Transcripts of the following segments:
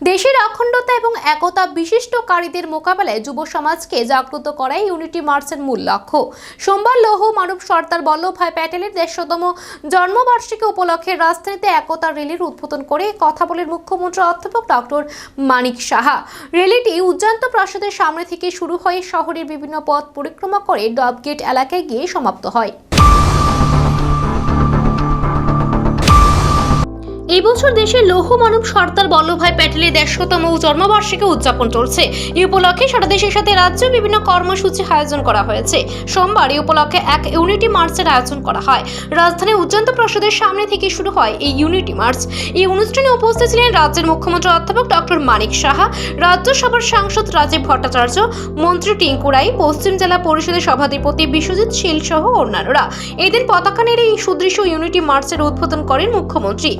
দেশের অখণ্ডতা এবং একতা বিশিষ্টকারীদের মোকাবেলায় যুব সমাজকে জাগ্রত করাই ইউনিটি মার্চের মূল লক্ষ্য। সোমবার লৌহ মানব সর্দার বল্লভভাই প্যাটেলের দেড়শোতম জন্মবার্ষিকী উপলক্ষে রাজধানীতে একতা র্যালির উদ্বোধন করে কথা বলেন মুখ্যমন্ত্রী অধ্যাপক ডক্টর মানিক সাহা। র্যালিটি উজ্জান্ত প্রাসাদের সামনে থেকে শুরু হয়ে শহরের বিভিন্ন পথ পরিক্রমা করে ডবগেট এলাকায় গিয়ে সমাপ্ত হয়। এই বছর দেশের লৌহ মানব সর্দার বল্লভভাই প্যাটেলের দেড়শোতম জন্মবার্ষিকী উদযাপন চলছে। এই উপলক্ষে সারা দেশের সাথে রাজ্যে বিভিন্ন কর্মসূচি আয়োজন করা হয়েছে। সোমবার এই উপলক্ষে এক ইউনিটি মার্চের আয়োজন করা হয়। রাজধানীর উজ্জন্ত প্রসাদের সামনে থেকে শুরু হয় এই ইউনিটি মার্চ। এই অনুষ্ঠানে উপস্থিত ছিলেন রাজ্যের মুখ্যমন্ত্রী অধ্যাপক ডক্টর মানিক সাহা, রাজ্যসভার সাংসদ রাজীব ভট্টাচার্য, মন্ত্রী টিঙ্কু রায়, পশ্চিম জেলা পরিষদের সভাধিপতি বিশ্বজিৎ শীল সহ অন্যান্যরা। এদিন পতাকা নেড়ে এই সুদৃশ্য ইউনিটি মার্চের উদ্বোধন করেন মুখ্যমন্ত্রী।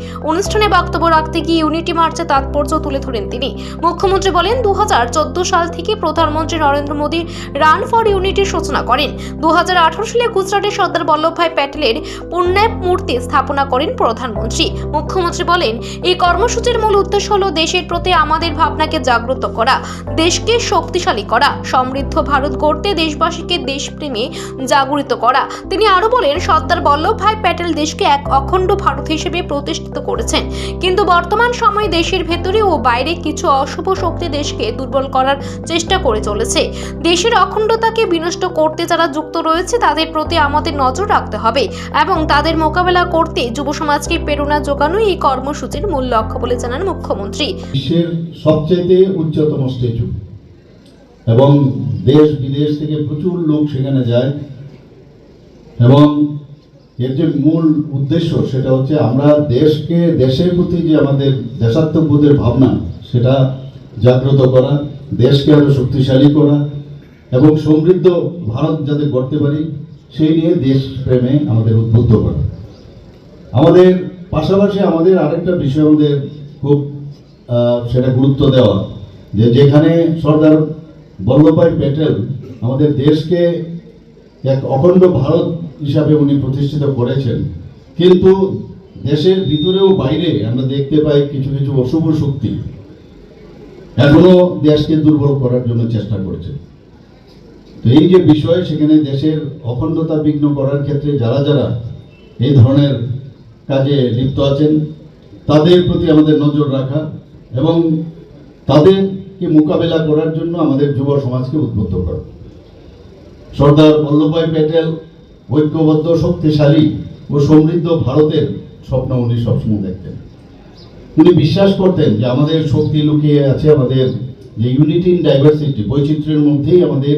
বক্তব্য রাখতে গিয়ে ইউনিটি মার্চের তাৎপর্য তুলে ধরেন তিনি। মুখ্যমন্ত্রী বলেন দু হাজার চোদ্দ সাল থেকে প্রধানমন্ত্রী নরেন্দ্র মোদী রান ফর ইউনিটির সূচনা করেন। দু হাজার আঠেরো সালে গুজরাটের সর্দার বল্লভভাই প্যাটেলের পুণ্যাপ মূর্তি স্থাপনা করেন প্রধানমন্ত্রী। মুখ্যমন্ত্রী বলেন, এই কর্মসূচির মূল উদ্দেশ্য হল দেশের প্রতি আমাদের ভাবনাকে জাগ্রত করা, দেশকে শক্তিশালী করা, সমৃদ্ধ ভারত গড়তে দেশবাসীকে দেশপ্রেমে জাগরিত করা। তিনি আরও বলেন, সর্দার বল্লভভাই প্যাটেল দেশকে এক অখণ্ড ভারত হিসেবে প্রতিষ্ঠিত করেছেন। কিন্তু বর্তমান সময়ে দেশের ভেতরে ও বাইরে কিছু অশুভ শক্তি দেশকে দুর্বল করার চেষ্টা করে চলেছে। দেশের অখণ্ডতাকে বিনষ্ট করতে যারা যুক্ত রয়েছে, তাদের প্রতি আমাদের নজর রাখতে হবে এবং তাদের মোকাবেলা করতে যুব সমাজকে প্রেরণা যোগানো এই কর্মসূচির মূল লক্ষ্য বলে জানান মুখ্যমন্ত্রী। সবচেয়ে উচ্চতম এবং দেশ বিদেশ থেকে প্রচুর লোক সেখানে যায়। এবং এর যে মূল উদ্দেশ্য, সেটা হচ্ছে আমরা দেশকে, দেশের প্রতি যে আমাদের দেশাত্মবোধের ভাবনা, সেটা জাগ্রত করা, দেশকে আরও শক্তিশালী করা এবং সমৃদ্ধ ভারত যাতে গড়তে পারি, সেই নিয়ে দেশপ্রেমে আমাদের উদ্বুদ্ধ করা। আমাদের পাশাপাশি আমাদের আরেকটা বিষয় আমাদের খুব সেটা গুরুত্ব দেওয়া, যে যেখানে সর্দার বল্লভভাই প্যাটেল আমাদের দেশকে এক অখণ্ড ভারত হিসাবে উনি প্রতিষ্ঠিত করেছেন। কিন্তু দেশের ভিতরেও বাইরে আমরা দেখতে পাই কিছু কিছু অশুভ শক্তি এখনও দেশকে দুর্বল করার জন্য চেষ্টা করছে। তো এই যে বিষয়, সেখানে দেশের অখণ্ডতা বিঘ্ন করার ক্ষেত্রে যারা যারা এই ধরনের কাজে লিপ্ত আছেন, তাদের প্রতি আমাদের নজর রাখা এবং তাদেরকে মোকাবেলা করার জন্য আমাদের যুব সমাজকে উদ্বুদ্ধ করা। সর্দার বল্লভভাই প্যাটেল ঐক্যবদ্ধ, শক্তিশালী ও সমৃদ্ধ ভারতের স্বপ্ন উনি সবসময় দেখতেন। উনি বিশ্বাস করতেন যে আমাদের শক্তি লুকিয়ে আছে আমাদের যে ইউনিটি ইন ডাইভার্সিটি বৈচিত্র্যের মধ্যেই আমাদের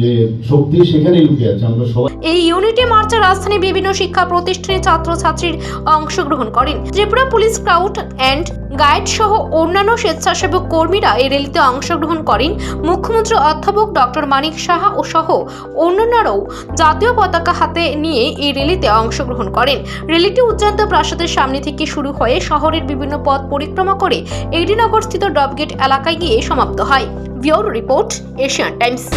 যে শক্তি সেখানেই লুকিয়ে আছে, আমরা সবাই এই ইউনিটি মার্চে রাজধানীর বিভিন্ন শিক্ষা প্রতিষ্ঠানের ছাত্রছাত্রীর অংশগ্রহণ করেন। Tripura police scout and guide সহ অন্যান্য স্বেচ্ছাসেবক কর্মীরা এই র্যালিতে অংশগ্রহণ করেন। মুখ্যমন্ত্রী অধ্যাপক ডক্টর মানিক সাহা ও সহ অন্যান্যরাও জাতীয় পতাকা হাতে নিয়ে এই র্যালিতে অংশগ্রহণ করেন। র্যালিটি উজ্জান্ত প্রাসাদের সামনে থেকে শুরু হয়ে শহরের বিভিন্ন পথ পরিক্রমা করে এডিনগর স্থিত ডবগেট এলাকায় গিয়ে সমাপ্ত হয়। Bureau Report, Asian Times.